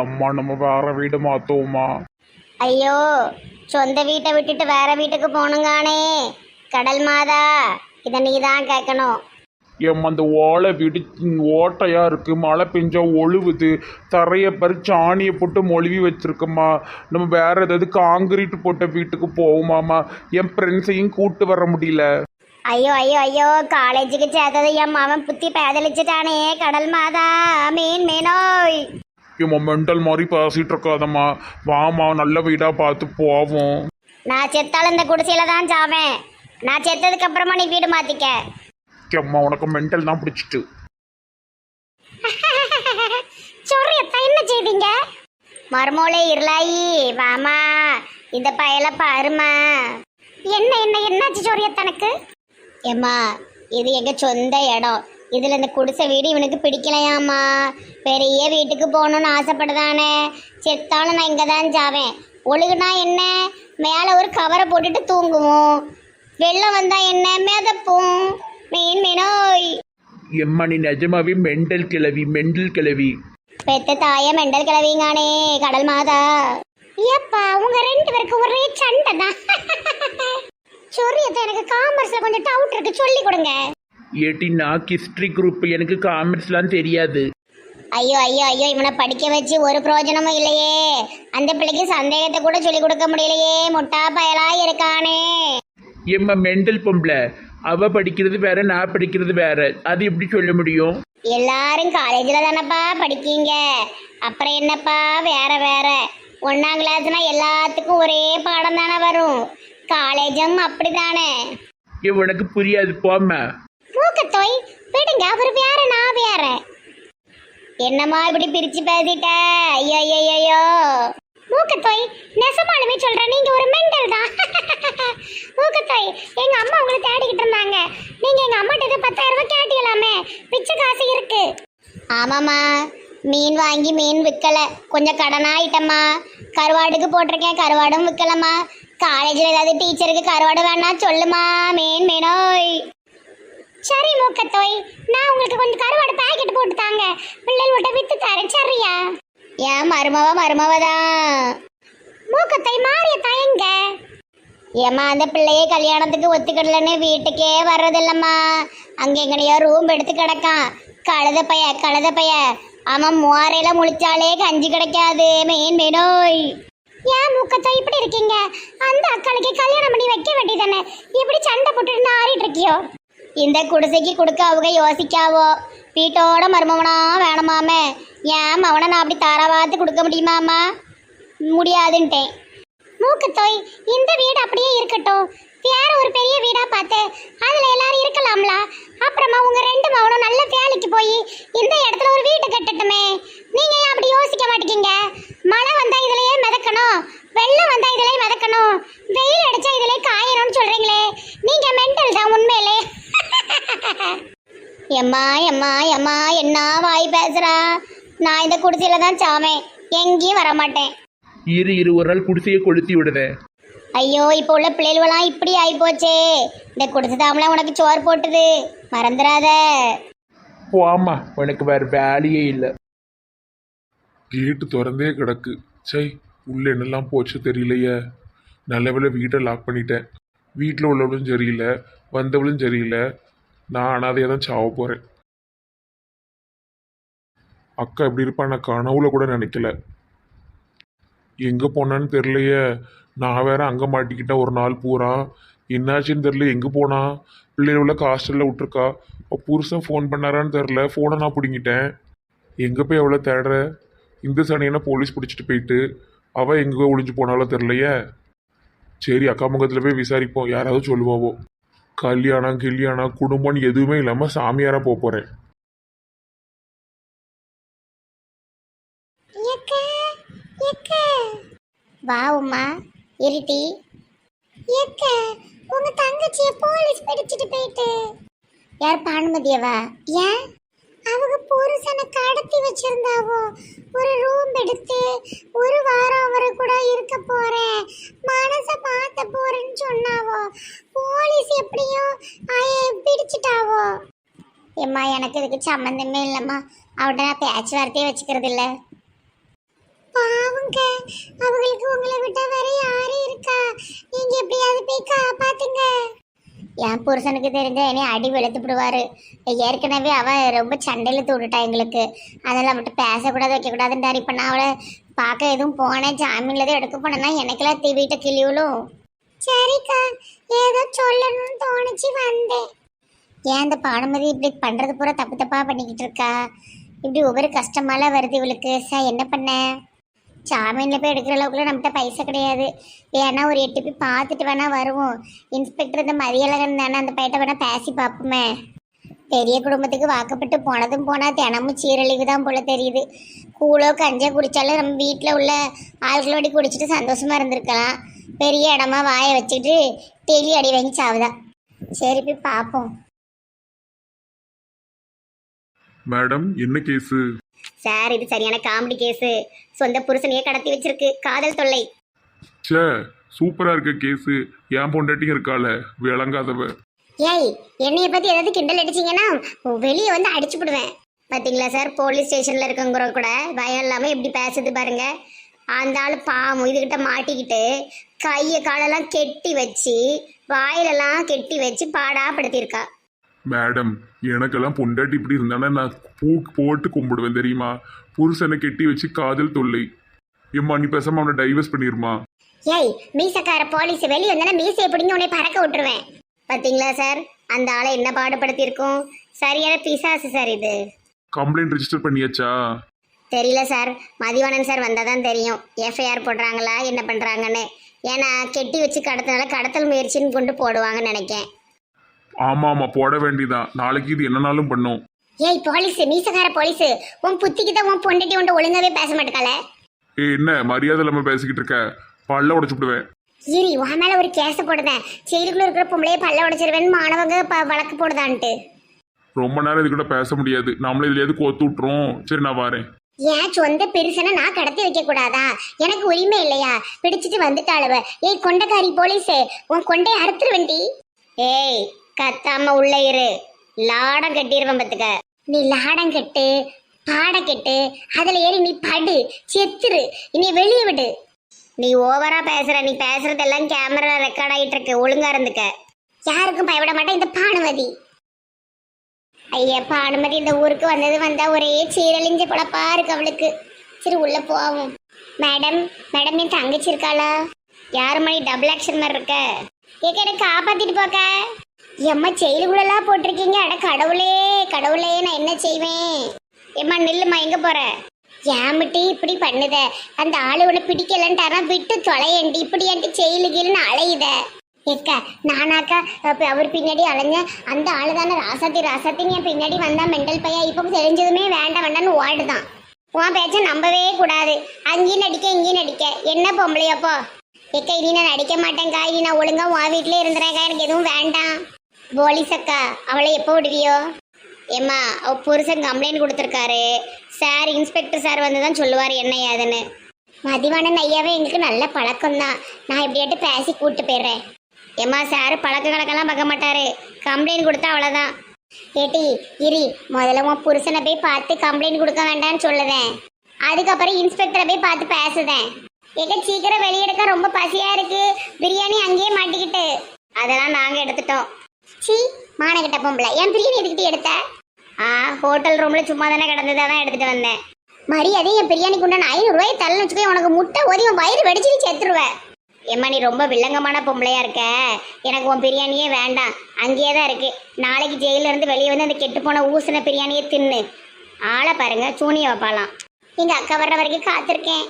அம்மா நம்ம வேற வீடு மாத்தோமா ஐயோ சொந்த வீட்டை விட்டுட்டு வேற வீட்டுக்கு போகணுங்கானே கடல் மாதா இதை நீ தான் கேட்கணும் எம் அந்த ஓலை வீடு ம், ஓட்டையா இருக்கு மழை பெஞ்சா ஒழுகுது தரைய பறி சாணியை போட்டு மொழுவி வச்சிருக்கம்மா நம்ம வேற ஏதாவது காங்கிரீட் போட்ட வீட்டுக்கு போவோமாமா என் ஃப்ரெண்ட்ஸையும் கூட்டு வர முடியல ஐயோ ஐயோ ஐயோ காலேஜுக்கு சேர்த்தது என் அவன் புத்தி பேதலிச்சுட்டானே கடல் மாதா மீன் மீனோய் இம்மா மெண்டல் மாதிரி பேசிட்டு இருக்காதம்மா. வாமா நல்ல வீடா பார்த்து போவோம். நான் செத்தாலும் இந்த குடிசையில தான் சாவேன். நான் செத்ததுக்கு அப்புறமா நீ வீடு மாத்திக்க. அம்மா உனக்கு மெண்டல் தான் பிடிச்சிட்டு. சொரியத்தா என்ன செய்தீங்க மருமோளே இருளாயி வாமா. இந்த பயல பாருமா. என்ன என்ன என்னாச்சு சொரியத்தனக்கு ஏம்மா இது எங்க சொந்த இடம். இதுல இந்த குடிசை வீடு இவனுக்கு பிடிக்கலையாம்மா. பெரிய வீட்டுக்கு போகணும்னு ஆசைப்படுதானே. செத்தாலும் நான் இங்கே தான் சாவேன். ஒழுகுனா என்ன? மேலே ஒரு கவரை போட்டுட்டு தூங்குவோம். வெள்ளம் வந்தா என்ன? மிதப்போம். மீன் மீனோய். எம்மா நீ நிஜமாவே மெண்டல் கிளவி மெண்டல் கிளவி பெத்த தாய மெண்டல் கிளவிங்கானே கடல் மாதா. ஏப்பா உங்க ரெண்டு பேருக்கு ஒரே சண்டை தான் சொரியத்தை எனக்கு காமர்ஸ்ல கொஞ்சம் டவுட் இருக்கு சொல்லி கொடுங்க. ஏட்டி நான் ஹிஸ்ட்ரி குரூப் எனக்கு காமெண்ட்ஸ்லாம் தெரியாது. ஐயோ ஐயோ ஐயோ இவனை படிக்க வச்சு ஒரு பிரயோஜனமும் இல்லையே. அந்த பிள்ளைக்கு சந்தேகத்தை கூட சொல்லி கொடுக்க முடியலையே. முட்டா பயலா இருக்கானே. எம்மா மெண்டல் பொம்பளை. அவ படிக்கிறது வேற நான் படிக்கிறது வேற. அது எப்படி சொல்ல முடியும்? எல்லாரும் காலேஜில் தானப்பா படிக்கீங்க. அப்புறம் என்னப்பா வேற வேற. ஒன்றாம் கிளாஸ்னா எல்லாத்துக்கும் ஒரே பாடம் தானே வரும். காலேஜும் அப்படிதானே உனக்கு புரியாது போம்மா. மூக்கத்தோய் விடுங்க அவர் வேற நான் வேற. என்னம்மா இப்படி பிரிச்சு பேசிட்ட? ஐயோ ஐயோ ஐயோ மூக்கத்தோய் நெசமாலுமே சொல்கிறேன் நீங்க ஒரு மெண்டல் தான். மூக்கத்தோய் எங்க அம்மா உங்களை தேடிக்கிட்டு இருந்தாங்க. நீங்க எங்க அம்மாட்ட இதை பத்தாயிரம் ரூபாய் கேட்டீங்களாமே பிச்சை காசு இருக்கு. ஆமாம்மா மீன் வாங்கி மீன் விற்கல கொஞ்சம் கடனாயிட்டம்மா கருவாடுக்கு போட்டிருக்கேன் கருவாடும் விற்கலம்மா காலேஜில் ஏதாவது டீச்சருக்கு கருவாடு வேணா சொல்லுமா மீன் மீனோய். சரி மூக்கத்தோய். நான் உங்களுக்கு கொஞ்சம் கருவாடு பாக்கெட் போட்டு தாங்க. பிள்ளைகள்கிட்ட வித்து தரேன் சரியா? ஏன் மருமவ மருமவதான் மூக்கத்தோய் மாறிய தயங்க ஏம்மா அந்த பிள்ளையே கல்யாணத்துக்கு ஒத்துக்கிடலன்னு வீட்டுக்கே வர்றதில்லம்மா. அங்கே எங்கனையோ ரூம் எடுத்து கிடக்கான். கழுத பைய கழுத பைய. அவன் முவாரையில முழிச்சாலே கஞ்சி கிடைக்காது. மெயின் மெனோய். ஏன் மூக்கத்தோ இப்படி இருக்கீங்க? அந்த அக்காளுக்கு கல்யாணம் பண்ணி வைக்க வேண்டியதானே இப்படி சண்டை போட்டுட்டு ஆடிட்டு இருக்கியோ? இந்த குடிசைக்கு கொடுக்க அவங்க யோசிக்காவோ? வீட்டோட மருமவனா வேணாமாமே. ஏன் அவனை நான் அப்படி தாராவாத்து கொடுக்க முடியுமாம்மா? முடியாதுன்ட்டேன். மூக்குத்தோய் இந்த வீடு அப்படியே இருக்கட்டும். வேற ஒரு பெரிய வீடா பார்த்து அதுல எல்லாரும் இருக்கலாம்ல. அப்புறமா உங்க ரெண்டு மகனும் நல்ல வேலைக்கு போய் இந்த இடத்துல ஒரு வீடு கட்டட்டுமே. நீங்க ஏன் அப்படி யோசிக்க மாட்டேங்க? மழை வந்தா இதுலயே மிதக்கணும். வெள்ளம் வந்தா இதுலயே மிதக்கணும். வெயில் அடிச்சா இதுலயே காயணும்னு சொல்றீங்களே. நீங்க மென்டல் தான் உண்மையிலே. எம்மா எம்மா எம்மா என்ன வாய் பேசுறா? நான் இந்த குடிசையில தான் சாவேன். எங்கேயும் வர மாட்டேன் இரு இரு ஒரு நாள் குடிசையை கொளுத்தி விடுதேன் ஐயோ இப்போ உள்ள பிள்ளைகளெல்லாம் இப்படி ஆயிப்போச்சே. இந்த குடிசை தாமலாம் உனக்கு சோறு போட்டுது. மறந்துடாத. போம்மா உனக்கு வேற வேலையே இல்லை. கேட்டு திறந்தே கிடக்கு. சை உள்ள என்னெல்லாம் போச்சு தெரியலையே. நல்ல வேளை வீட்டை லாக் பண்ணிட்டேன். வீட்டில் உள்ளவளும் சரியில்லை வந்தவளும் சரியில்லை. நான் அனாதையாக தான் சாவ போகிறேன் அக்கா இப்படி இருப்பா நான் கனவுல கூட நினைக்கல. எங்கே போனான்னு தெரியலையே. நான் வேற அங்கே மாட்டிக்கிட்டேன் ஒரு நாள் பூரா. என்னாச்சுன்னு தெரியல எங்கே போனா? பிள்ளைகள ஹாஸ்டலில் விட்டுருக்கா. புருஷன் ஃபோன் பண்ணாரான்னு தெரில ஃபோனை நான் பிடுங்கிட்டேன். எங்கே போய் எவ்வளோ தேடுற? இந்த சனியனை போலீஸ் பிடிச்சிட்டு போயிட்டு அவள் எங்கே ஒளிஞ்சு போனாலும் தெரிலையே சரி அக்கா முகத்தில் போய் விசாரிப்போம். யாராவது சொல்லுவாவோ. கல்யாணம் கில்யாணம் குடும்பம்னு எதுவுமே இல்லாமல் சாமியாராக போக போகிறேன் வா உமா. இருட்டி. எக்க உங்க தங்கச்சிய போலீஸ் பிடிச்சிட்டு போயிட்டு. யார் பானுமதியவா ஏன்? அவங்க புருஷனை கடத்தி வச்சிருந்தாவோ? ஒரு ரூம் எடுத்து ஒரு வாரம் அவரு கூட இருக்க போறேன். மனச பார்த்த போறேன்னு சொன்னாவோ? போலீஸ் எப்படியும் பிடிச்சிட்டாவோ? ஏம்மா எனக்கு இதுக்கு சம்மந்தமே இல்லைம்மா. அவட்ட நான் பேச்சுவார்த்தையே வச்சுக்கிறது இல்லை. பாவங்க அவங்களுக்கு உங்களை விட்டா வேற யாரும் இருக்கா? நீங்க எப்படியாவது போய் காப்பாத்துங்க. என் புருஷனுக்கு தெரிஞ்ச என்னை அடி வெளுத்துப்படுவாரு. ஏற்கனவே அவள் ரொம்ப சண்டையில் தூண்டுட்டா எங்களுக்கு. அதெல்லாம் அவட்ட பேசக்கூடாது வைக்கக்கூடாதுன்றார். இப்போ நான் அவளை பார்க்க எதுவும் போனேன். ஜாமீனில் தான் எடுக்க போனேன்னா எனக்கெல்லாம் தீ வீட்டை கிளிவுலும் சரிக்கா ஏதோ சொல்லணும்னு தோணுச்சு வந்தேன். ஏன் இந்த பானுமதி இப்படி பண்ணுறது பூரா தப்பு தப்பாக பண்ணிக்கிட்டு இருக்கா? இப்படி ஒவ்வொரு கஷ்டமாலாம் வருது இவளுக்கு. சார் என்ன பண்ண? ஜாமீன்ல போய் எடுக்கிற அளவுக்குலாம் நம்மகிட்ட பைசா கிடையாது. வேணா ஒரு எட்டு போய் பார்த்துட்டு வேணா வருவோம். இன்ஸ்பெக்டர் இந்த மதியழகன் தானே அந்த பையட்ட வேணா பேசி பார்ப்போமே. பெரிய குடும்பத்துக்கு வாக்கப்பட்டு போனதும் போனால் தினமும் சீரழிவு தான் போல தெரியுது. கூழோ கஞ்சா குடித்தாலும் நம்ம வீட்டில் உள்ள ஆள்களோடி குடிச்சிட்டு சந்தோஷமாக இருந்திருக்கலாம். பெரிய இடமா வாயை வச்சுட்டு டெய்லி அடி வாங்கி சாவுதா. சரி போய் பார்ப்போம். மேடம் என்ன கேஸு சார் இது சரியான காமெடி கேஸு சொந்த புருஷனையே கடத்தி வச்சிருக்கு. காதல் தொல்லை. ச்சே சூப்பரா இருக்க கேஸு என் பொண்டாட்டியும் இருக்காள விளங்காதவ. ஏய் என்னைய பத்தி ஏதாவது கிண்டல் அடிச்சீங்கன்னா வெளியே வந்து அடிச்சு விடுவேன் பாத்தீங்களா சார் போலீஸ் ஸ்டேஷன்ல இருக்கவங்க கூட பயம் இல்லாம எப்படி பேசுது பாருங்க. அந்த ஆள் பாவம் இதுகிட்ட மாட்டிக்கிட்டு கையை காலெல்லாம் கெட்டி வச்சு வாயிலெல்லாம் கெட்டி வச்சு பாடாப்படுத்தியிருக்கா மேடம் எனக்கெல்லாம் பொண்டாட்டி இப்படி இருந்தானே நான் பூ போட்டு கும்பிடுவேன் தெரியுமா? புருஷனை கெட்டி வச்சு காதல் தொல்லை. ஏம்மா நீ பேசாம அவனை டைவர்ஸ் பண்ணிருமா? ஏய் மீசக்கார போலீஸ் வெளியே வந்தானே மீசையை பிடிங்க உன்னை பறக்க விட்டுருவேன். பாத்தீங்களா சார் அந்த ஆளை என்ன பாடுபடுத்தியிருக்கோம்? சரியான பிசாசு சார் இது. கம்ப்ளைண்ட் ரெஜிஸ்டர் பண்ணியாச்சா? தெரியல சார் மதிவாணன் சார் வந்தால் தான் தெரியும் எஃப்ஐஆர் போடுறாங்களா என்ன பண்ணுறாங்கன்னு ஏன்னா கெட்டி வச்சு கடத்தினால கடத்தல் முயற்சின்னு கொண்டு போடுவாங்கன்னு நினைக்கேன். ஆமா ஆமா போட வேண்டியதான் நாளைக்கு இது என்னனாலும் பண்ணும்? ஏய் போலீஸ் மீசக்கார போலீஸ். உன் புத்திக்கு தான் உன் பொண்டாட்டி உன்ட்ட ஒழுங்காவே பேச மாட்டேக்கால ஏ என்ன மரியாதை இல்லாம பேசிக்கிட்டு இருக்க? பல்ல உடைச்சு விடுவேன் ஈரி உன் மேல ஒரு கேஸ் போடுதேன் செயலுக்குள்ள இருக்கிற பொம்பளையே பல்ல உடைச்சிருவேன் மாணவங்க வழக்கு போடுதான்ட்டு. ரொம்ப நேரம் இது கூட பேச முடியாது. நம்மள இதுலயாவது கோத்து விட்டுரும். சரி நான் வரேன். ஏன் சொந்த பெருசனை நான் கடத்தி வைக்க கூடாதா எனக்கு உரிமை இல்லையா? பிடிச்சிட்டு வந்துட்டாளுவ. ஏய் கொண்டைக்காரி போலீஸே உன் கொண்டையை அறுத்துருவண்டி ஏய் கத்தாம உள்ள இரு. லாடம் கட்டிடுவேன் பத்துக்க நீ லாடம் கட்டு பாட கெட்டு அதுல ஏறி நீ படு செத்துரு. இனி வெளியே விடு. நீ ஓவரா பேசுற நீ பேசுறதெல்லாம் கேமரா ரெக்கார்ட் ஆயிட்டு இருக்கு ஒழுங்கா இருந்துக்க. யாருக்கும் பயப்பட மாட்டேன் இந்த பானுமதி. ஐயா பானுமதி இந்த ஊருக்கு வந்தது வந்தா ஒரே சீரழிஞ்ச பொழப்பா இருக்கு அவளுக்கு. சரி உள்ள போவோம். மேடம் மேடம் என் தங்கச்சி இருக்காளா? யாரு மணி டபுள் ஆக்ஷன் மாதிரி இருக்க? கேட்க காப்பாத்திட்டு போக்க. எம்மா செயலுக்குள்ளலாம் போட்டிருக்கீங்க. அட கடவுளே கடவுளே நான் என்ன செய்வேன்? ஏம்மா நில்லுமா எங்கே போகிற ஏமிட்டி இப்படி பண்ணுத? அந்த ஆளு உன்னை பிடிக்கலன்ட்டாரா விட்டு தொலையண்டி. இப்படி என்கிட்ட செயலுகீல்னு அலையுத? ஏக்க நானாக்கா இப்போ அவர் பின்னாடி அலைஞ்சேன் அந்த ஆளு தானே ராசாத்தி ராசாத்தின்னு என் பின்னாடி வந்தால் மெண்டல் பையா. இப்போ தெரிஞ்சதுமே வேண்டாம் வேண்டாம்னு ஓடுதான். உன் பேச்சை நம்பவே கூடாது. அங்கேயும் நடிக்க இங்கேயும் நடிக்க. என்ன பொம்பளையப்போ? ஏக்கா இனி நான் நடிக்க மாட்டேங்க்கா இனி நான் ஒழுங்கா உன் வீட்டிலே இருந்துறேங்க்கா எனக்கு எதுவும் வேண்டாம். போலீஸ் அக்கா அவளை எப்போ விடுவியோ? ஏம்மா அவ புருஷன் கம்ப்ளைண்ட் கொடுத்துருக்காரு. சார் இன்ஸ்பெக்டர் சார் வந்து தான் சொல்லுவார் என்ன ஏதுன்னு. மதிவாணன் ஐயாவே எங்களுக்கு நல்ல பழக்கம் தான் நான் எப்படியாட்டு பேசி கூப்பிட்டு போயிடுறேன். ஏம்மா சார் பழக்க கணக்கெல்லாம் பார்க்க மாட்டாரு. கம்ப்ளைண்ட் கொடுத்தா அவ்வளோதான் ஏட்டி இரி முதல்ல உன் புருஷனை போய் பார்த்து கம்ப்ளைண்ட் கொடுக்க வேண்டாம்னு சொல்லுதேன். அதுக்கப்புறம் இன்ஸ்பெக்டரை போய் பார்த்து பேசுதேன். ஏக்க சீக்கிரம் வெளியெடுக்க ரொம்ப பசியா இருக்கு. பிரியாணி அங்கேயே மாட்டிக்கிட்டு. அதெல்லாம் நாங்கள் எடுத்துட்டோம். சி மானகிட்ட பொம்பளை. என் பிரியாணி எதுக்கிட்டு எடுத்த? ஆ ஹோட்டல் ரூம்ல சும்மா தானே கிடந்தது அதான் எடுத்துட்டு வந்தேன். மரியாதை என் பிரியாணிக்கு உண்டான ஐநூறு ரூபாய் தள்ளு வச்சுக்கோ உனக்கு முட்டை ஒதி உன் வயிறு வெடிச்சு செத்துருவேன் ஏம்மா நீ ரொம்ப வில்லங்கமான பொம்பளையா இருக்க. எனக்கு உன் பிரியாணியே வேண்டாம். அங்கேயே தான் இருக்கு. நாளைக்கு ஜெயில இருந்து வெளியே வந்து அந்த கெட்டு போன ஊசின பிரியாணியே தின்னு. ஆளை பாருங்க சூனிய வைப்பாலாம் எங்கள் அக்கா வர்ற வரைக்கும் காத்திருக்கேன்.